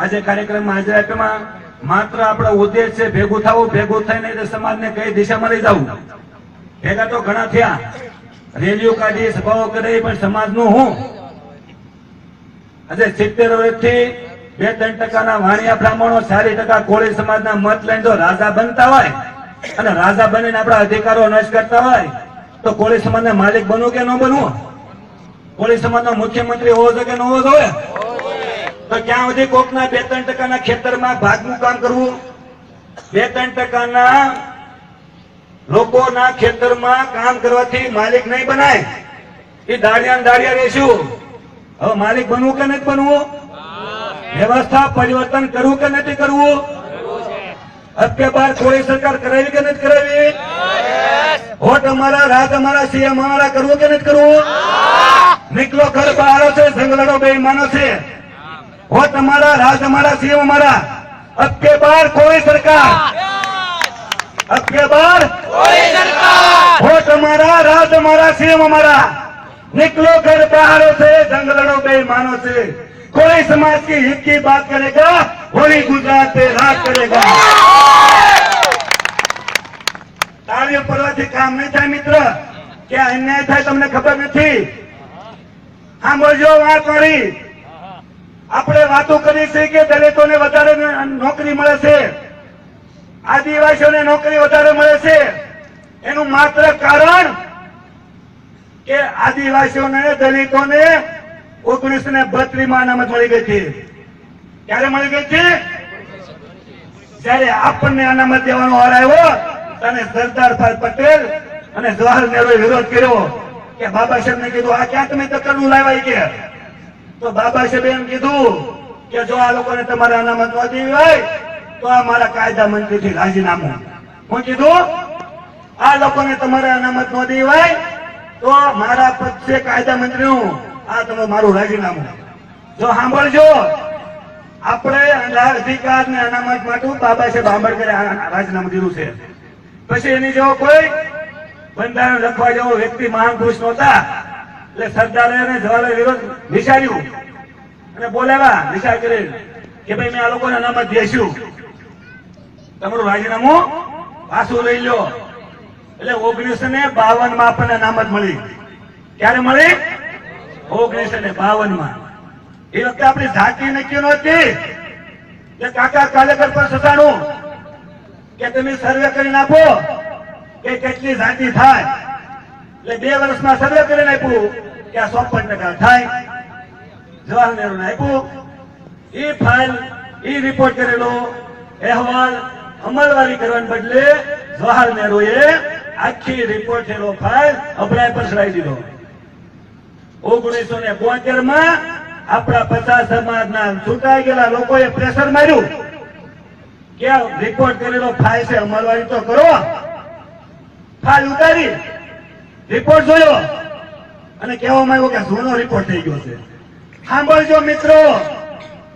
આજે કાર્યક્રમમાં હાજર આપ્યામાં માત્ર આપણો ઉદ્દેશ છે ભેગું થવું, ભેગું થઈને સમાજને કઈ દિશામાં લઈ જવું. ભેગા તો ઘણા થયા. રેલીઓ કાઢી, સભાઓ કરી, પણ સમાજનું હું? આજે સિત્તેર વર્ષથી બે ત્રણ ટકાના વાણિયા બ્રાહ્મણો, ચાલીસ ટકા કોળી સમાજના મત લઈને જો રાજા બનતા હોય અને રાજા બનીને આપણા અધિકારો નષ્ટ કરતા હોય, તો કોળી સમાજના માલિક બનવું કે ન બનવું? કોળી સમાજનો મુખ્યમંત્રી હોવો જોઈએ કે ન હોવો જોઈએ? તો ક્યાં સુધી કોકના બે ત્રણ ટકાના ખેતરમાં ભાગનું કામ કરવું? બે ત્રણ ટકાના લોકોના ખેતરમાં કામ કરવાથી માલિક નહીં બનાય. એ દાડિયા ને દાડિયા રહેશું. હવે માલિક બનવું કે નથી બનવું? વ્યવસ્થા પરિવર્તન કરવું કે નથી કરવું? અબ કે બાર કોઈ સરકાર કરાવી કે નથી કરાવી? વોટ અમારા રાજ અમારા સીએમ અમારા કરવું કે નથી કરવું? નીકળો ઘર બહાર છે જંગલડો બે માનો છે વોટ અમારા રાજ અમારા સીએમ અમારા અબ કે બાર કોઈ સરકાર અબ કે બાર વોટ અમારા રાજ અમારા સીએમ અમારા निकलो घर बाहर से जंगलड़ो पे मानो से कोई समाज की हित की बात करेगा वही गुजरात पे राज करेगा તાળીઓ પડવાથી કામ નહીં થાય મિત્ર કે અન્યાય થાય તમને ખબર નથી સાંભળજો વાત મારી આપણે વાતો કરી છે કે દલિતોને વધારે નોકરી મળે છે. આદિવાસીઓને નોકરી વધારે મળે છે. એનું માત્ર કારણ કે આદિવાસીઓને, દલિતોને ઓગણીસો ને બત્રીસ અનામત મળી ગઈ હતી. ક્યારે મળી ગઈ હતી? જયારે આપણને અનામત દેવાનો વાર આવ્યો તને સરદારભાઈ પટેલ અને જવાહર નહેરુએ વિરોધ કર્યો કે બાબા સાહેબ ને કીધું, આ ક્યાં તમે તકડું લાવ્યા કે? તો બાબા સાહેબે એમ કીધું કે જો આ લોકોને તમારે અનામત ન હોય, તો આ મારા કાયદા મંત્રીથી રાજીનામું. હું કીધું, આ લોકોને તમારે અનામત ન હોય, તો મારા પદ છે કાયદા મંત્રીનું આ તમે મારું રાજીનામું. જો સાંભળજો, આપણે અધિકાર ને અનામત માટે બાબા સાહેબ આંબેડકરે રાજીનામું દીધું છે. પછી એની જેવો કોઈ બંધારણ લખવા જેવો વ્યક્તિ મહાન પુરુષ નહોતા. એટલે સરદારે અને જવાહરલાલ વિરોધ નિશાળ્યું. અને બોલાવ્યા નિશાળ કરી કે ભાઈ મેં આ લોકોને અનામત દેશું તમારું રાજીનામું પાછું લઈ લો. એટલે ઓગણીસો ને બાવનમાં આપણને અનામત મળી. ક્યારે મળી? ઓગણીસો ને બાવનમાં એ વખતે આપણી જાતિ નક્કી નહોતી. કે કાકા કાલેકર પર સતાણું કે તમે સર્વે કરીને આપો કે કેટલી જાતિ થાય. એટલે બે વર્ષમાં સર્વે કરીને આપ્યું કે આ ચોપન ટકા થાય. જવાહર નહેરુ આપ્યું. એ ફાઇલ એ રિપોર્ટ કરેલો. અહેવાલ અમલવારી કરવાને બદલે જવાહર નહેરુએ આખી રિપોર્ટ થયેલો ફાઇલ અભરાય પર દીધો. ઓગણીસો ને બોતેરમાં આપણા પચાસ સમાજના છૂટાઈ ગયેલા લોકોએ પ્રેશર માર્યું. કે રિપોર્ટ કરેલો ફાઇલ છે? અમલવારી તો કરો. ફાઇલ ઉતારી. રિપોર્ટ જોયો. અને કહેવામાં આવ્યું કે જૂનો રિપોર્ટ થઈ ગયો છે. સાંભળજો મિત્રો,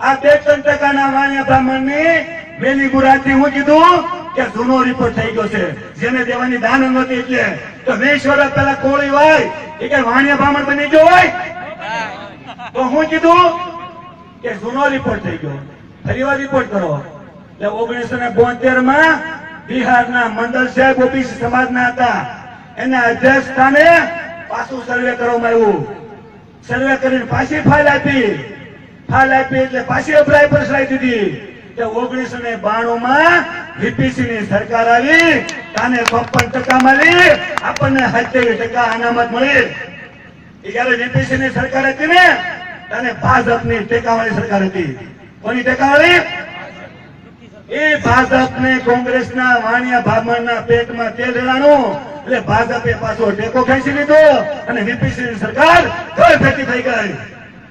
આ બે ત્રણ ટકાના વાણિયા બ્રાહ્મણની બેની ગુરાથી હું કીધું કે જૂનો રિપોર્ટ થઈ ગયો છે. જેને દેવાની દાન નહોતી એટલે તો વીસ વર્ષ કોળી હોય, એ કે વાણિયા બ્રાહ્મણ બની ગયો હોય. તો હું કીધું કે જૂનો રિપોર્ટ થઈ ગયો. ફરીવાર રિપોર્ટ કરો. એટલે ઓગણીસો ને બોતેરમાં બિહારના મંડળ સાહેબ ઓબીસી સમાજના હતા. એના અધ્યક્ષ સ્થાને પાછું સર્વે કરવામાં આવ્યું. સર્વે કરીને પાછી ફાઇલ આપી. ફાઇલ આપી એટલે પાછી અભરાય પર સલાઈ દીધી. ઓગણીસો ને બાણું માં વીપીસી ની સરકાર આવી, તાને ચોપન ટકા મળી, આપણને સત્યાવીસ ટકા અનામત મળી. જયારે વીપીસી ની સરકાર હતી ને, તાને ભાજપની ટેકાવાળી સરકાર હતી. કોની ટેકાવાળી? એ કોંગ્રેસ ના વાણિયા બ્રાહ્મણના પેટમાં તેલ રેડાણું એટલે ભાજપે પાછો ટેકો ખેંચી લીધો અને વીપીસી સરકાર ઘર ભેટી થઈ ગઈ.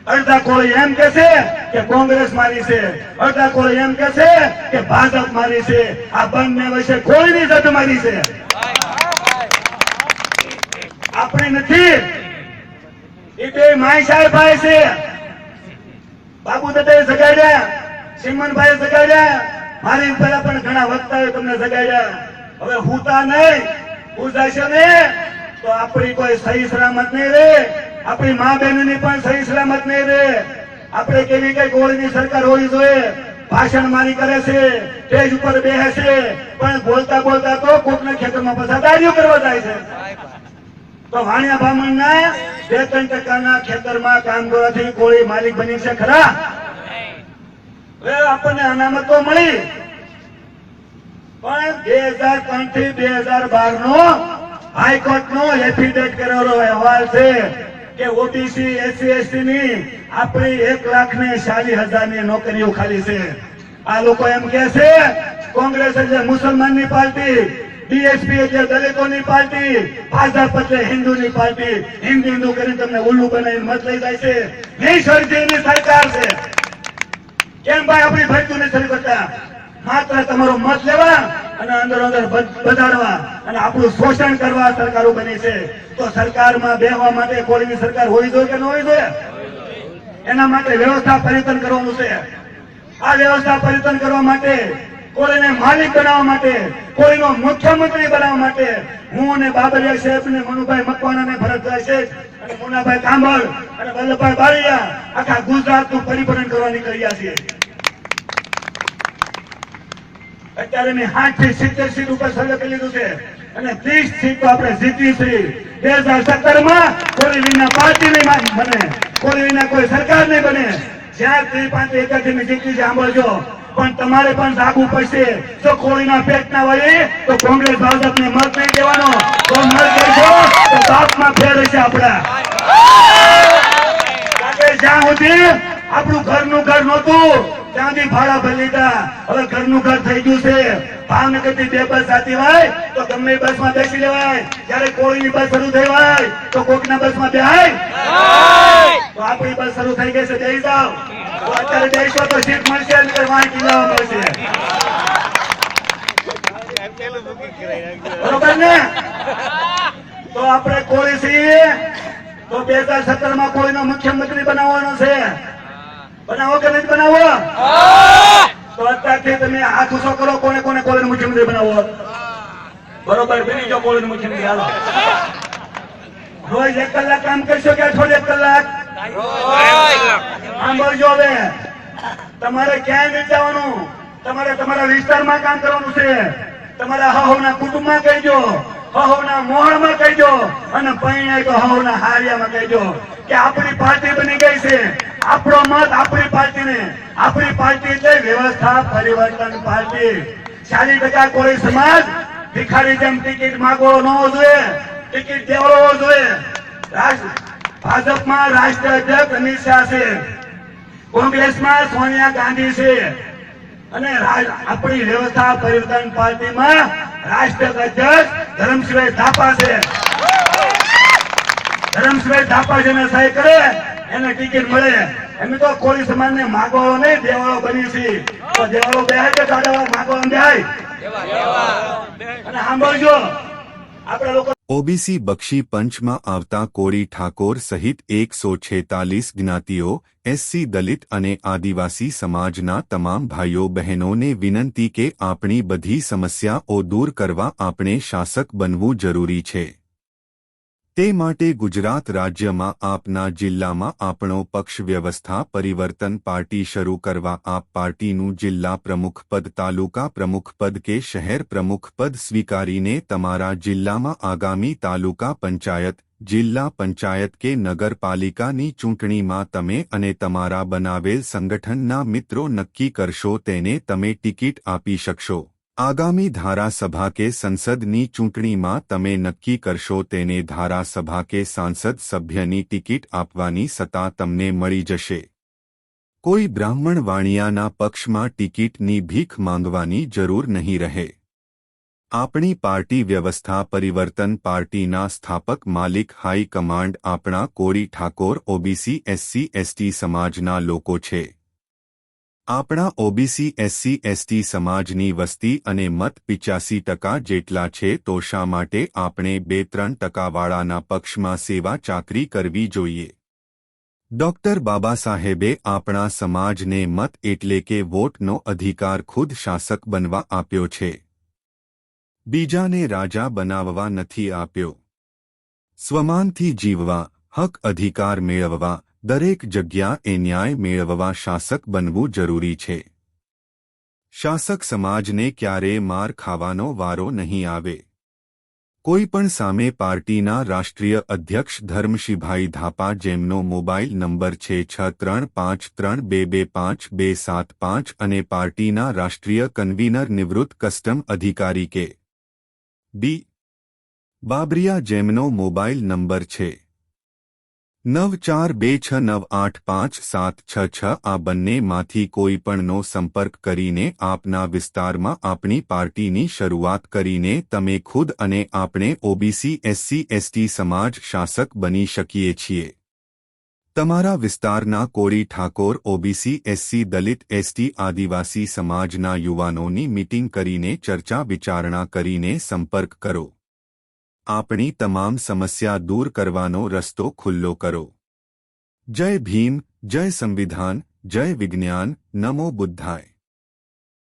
અડધા કોળી એમ કે છે કે કોંગ્રેસ મારી છે. અડધા કોળી એમ કે છે કે ભાજપ મારી છે. આ બંને વચ્ચે કોઈની જત મારી છે. આપણે નથી. એ બે માય ભાઈ છે. બાબુ દત્તાએ જગાડ્યા સિમનભાઈ જગાડ્યા. મારી પહેલા પણ ઘણા વક્તાઓ તમને જગાડ્યા. હવે હુતા નહીં. પૂજાશે ને? તો આપણી કોઈ સહી સલામત નહીં રે. આપણી મા બહેનોની પણ સહી સલામત નહીં રે. આપણે કેવી કઈ કોળીની સરકાર હોવી જોઈએ? ભાષણ મારી કરે છે સ્ટેજ ઉપર બેસે છે પણ બોલતા બોલતા તો કોકના ખેતરમાં પાછા દાડીઓ કરવા જાય છે. તો વાણિયા બ્રાહ્મણના બે ત્રણ ટકાના ખેતરમાં કામ કરવાથી કોળી માલિક બની છે ખરા? આપણને અનામત તો મળી. પણ બે હજાર ત્રણથી બે હજાર બાર નો હાઈકોર્ટ નો એફિડેટ કરેલો અહેવાલ છે કે ઓબીસી એસસી એસટી ની આપણી એક લાખ ને ચાલીસ હજારની નોકરીઓ ખાલી છે. આ લોકો એમ કે છે, કોંગ્રેસ એટલે મુસલમાનની પાર્ટી બીએસપી એટલે દલિતોની પાર્ટી, ભાજપ એટલે હિન્દુની પાર્ટી. હિન્દુ હિન્દુ કરીને તમને ઉલ્લુ બનાવીને મત લઈ જાય છે. નહીં સરકાર છે. કેમ ભાઈ આપણી ભરતી નથી કરતા? માત્ર તમારો મત લેવા અને અંદર અંદર બજાડવા અને આપણું શોષણ કરવા સરકારો બની છે. તો સરકારમાં બેહવા માટે કોઈની સરકાર હોવી જોઈએ કે ન હોવી જોઈએ? એના માટે વ્યવસ્થા પરિવર્તન કરવાનું છે. આ વ્યવસ્થા પરિવર્તન કરવા માટે કોઈને માલિક બનાવવા માટે કોઈનો મુખ્યમંત્રી બનાવવા માટે હું અને બાબરિયા સાહેબ ને મનુભાઈ મકવાણા ને ભરતભાઈ શેઠ અને મુનાભાઈ કાંબળ અને વલ્લભભાઈ બારૈયા આખા ગુજરાતનું પરિવર્તન કરવા નીકળ્યા છીએ. અત્યારે મેં આઠથી સિત્તેર સીટ ઉપર સર્વે કરી લીધું છે. અને ત્રીસ સીટ તો આપણે જીતી છે. બે હજાર સત્તરમાં કોઈ વિના પાર્ટી નહીં બને. કોઈ વિના કોઈ સરકાર નહીં બને. જ્યાં ત્રી પાંચ એકરથી મેં જીતી સાંભળજો. પણ તમારે પણ જાગવું પડશે. જો કોળીના પેટના વળી તો કોંગ્રેસ ભાજપને મત નહીં દેવાનો. તો મત દેશો તો બાપમાં ફેર હશે આપડા જ્યાં સુધી આપણું ઘરનું ઘર નહોતું ત્યાં સુધી ભાડા ભરી લીધા. હવે ઘરનું ઘર થઈ ગયું છે. ભાવનગરથી બે બસ જાતી હોય તો ગમે બસમાં બેસી લેવાય. જયારે કોળીની બસ શરૂ થઈ હોય તો કોકના બસમાં બેહાય. તો આપણી બસ શરૂ થઈ ગઈ છે. જઈ જાઓ. તો અત્યારે જઈશો તો સીટ મળશે અને વાંચી જવા મળશે. બરોબર ને? તો આપણે કોળી છીએ. તો બે હજાર સત્તરમાં કોળીનો મુખ્યમંત્રી બનાવવાનો છે. બનાવો કે નહીં બનાવો? અત્યારથી તમે આ ખુશો કરો, કોને કોને કોલેજ મુખ્યમંત્રી બનાવો બરોબર, બની જો કોલેજ મુખ્યમંત્રી, હાલો. રોજ એક કલાક કામ કરશો કે અઠવાડિયે એક કલાક? સાંભળજો હવે. તમારે ક્યાંય નહીં જવાનું. તમારે તમારા વિસ્તારમાં કામ કરવાનું છે. તમારા હાહોના કુટુંબમાં કહેજો. હાહોના મોહણમાં કહેજો. અને પૈણાય તો હાહોના હારિયામાં કહેજો કે આપણી પાર્ટી બની ગઈ છે. આપણો મત આપણી પાર્ટીને. આપણી પાર્ટી એટલે વ્યવસ્થા, પરિવર્તન પાર્ટી. ચાલી ટકા કોઈ સમાજ ભિખારી જેમ ટિકિટ માગવો ન જોઈએ, ટિકિટ દેવડવો જોઈએ. રાષ્ટ્ર- ભાજપમાં રાષ્ટ્રીય અધ્યક્ષ અમિત શાહ છે. કોંગ્રેસમાં સોનિયા ગાંધી છે. અને આપણી વ્યવસ્થા, પરિવર્તન પાર્ટીમાં રાષ્ટ્રીય અધ્યક્ષ ધરમસિંહભાઈ થાપા છે. ધરમસિંહભાઈ થાપા જેને સહી કરે એને ટિકિટ મળે. એમ તો કોળી સમાજને માગવાળો નહીં, દેવાળો બની છે. તો દેવાળો બેહાય કે સાડા માગવાળો બેહાય? અને સાંભળજો, આપણે લોકો ઓબીસી બક્ષી પંચમાં આવતા કોળી ઠાકોર સહિત એકસો છેતાલીસ જ્ઞાતિઓ, એસસી દલિત અને આદિવાસી સમાજના તમામ ભાઈઓ બહેનોને વિનંતી કે આપણી બધી સમસ્યાઓ દૂર કરવા આપણે શાસક બનવું જરૂરી છે. તે માટે ગુજરાત રાજ્યમાં આપના જિલ્લામાં આપણો પક્ષ વ્યવસ્થા પરિવર્તન પાર્ટી શરૂ કરવા આપ પાર્ટીનું જિલ્લા પ્રમુખપદ તાલુકા પ્રમુખપદ કે શહેર પ્રમુખપદ સ્વીકારીને તમારા જિલ્લામાં આગામી તાલુકા પંચાયત, જિલ્લા પંચાયત કે નગરપાલિકાની ચૂંટણીમાં તમે અને તમારા બનાવેલ સંગઠનના મિત્રો નક્કી કરશો તેને તમે ટિકિટ આપી શકશો. આગામી ધારાસભા કે સંસદની ચૂંટણીમાં તમે નક્કી કરશો તેને ધારાસભા કે સાંસદ સભ્યની ટિકિટ આપવાની સત્તા તમને મળી જશે. કોઈ બ્રાહ્મણ વાણિયાના પક્ષમાં ટિકિટની ભીખ માંગવાની જરૂર નહીં રહે. આપણી પાર્ટી વ્યવસ્થા પરિવર્તન પાર્ટીના સ્થાપક માલિક હાઈકમાન્ડ આપણા કોરી ઠાકોર, ઓબીસી, એસસી, એસટી સમાજના લોકો છે. આપણા ઓબીસી, એસસી, એસટી સમાજની વસ્તી અને મત પિચાસી ટકા જેટલા છે તો શા માટે આપણે બે ત્રણ ટકાવાળાના પક્ષમાં સેવા ચાકરી કરવી જોઈએ? ડોક્ટર બાબા સાહેબે આપણા સમાજને મત એટલે કે વોટનો અધિકાર ખુદ શાસક બનવા આપ્યો છે. બીજાને રાજા બનાવવા નથી આપ્યો. સ્વમાનથી જીવવા, હક અધિકાર મેળવવા દરેક જગ્યા એ ન્યાય મેળવવા શાસક બનવું જરૂરી છે. શાસક સમાજને ક્યારેય માર ખાવાનો વારો નહીં આવે. કોઈ પણ સામે પાર્ટીના રાષ્ટ્રીય અધ્યક્ષ ધર્મશીભાઈ ધાપા જેમનો મોબાઈલ નંબર છે છ ત્રણ પાંચ ત્રણ બે બે પાંચ બે સાત પાંચ અને પાર્ટીના રાષ્ટ્રીય કન્વીનર નિવૃત્ત કસ્ટમ અધિકારી કે. બી. બાબરિયા જેમનો મોબાઈલ નંબર છે નવ ચાર બે છ નવ આઠ પાંચ સાત છ છ આ બંનેમાંથી કોઈ પણનો સંપર્ક કરીને આપના વિસ્તારમાં આપણી પાર્ટીની શરૂઆત કરીને તમે ખુદ અને આપણે ઓબીસી, એસસી, એસટી સમાજ શાસક બની શકીએ છીએ. તમારા વિસ્તારના Koli Thakor, OBC, SC, Dalit, ST Adivasi સમાજના યુવાનોની મીટિંગ કરીને ચર્ચા વિચારણા કરીને સંપર્ક કરો. આપણી તમામ સમસ્યા દૂર કરવાનો રસ્તો ખુલ્લો કરો. જય ભીમ, જય સંવિધાન, જય વિજ્ઞાન, નમો બુદ્ધાય.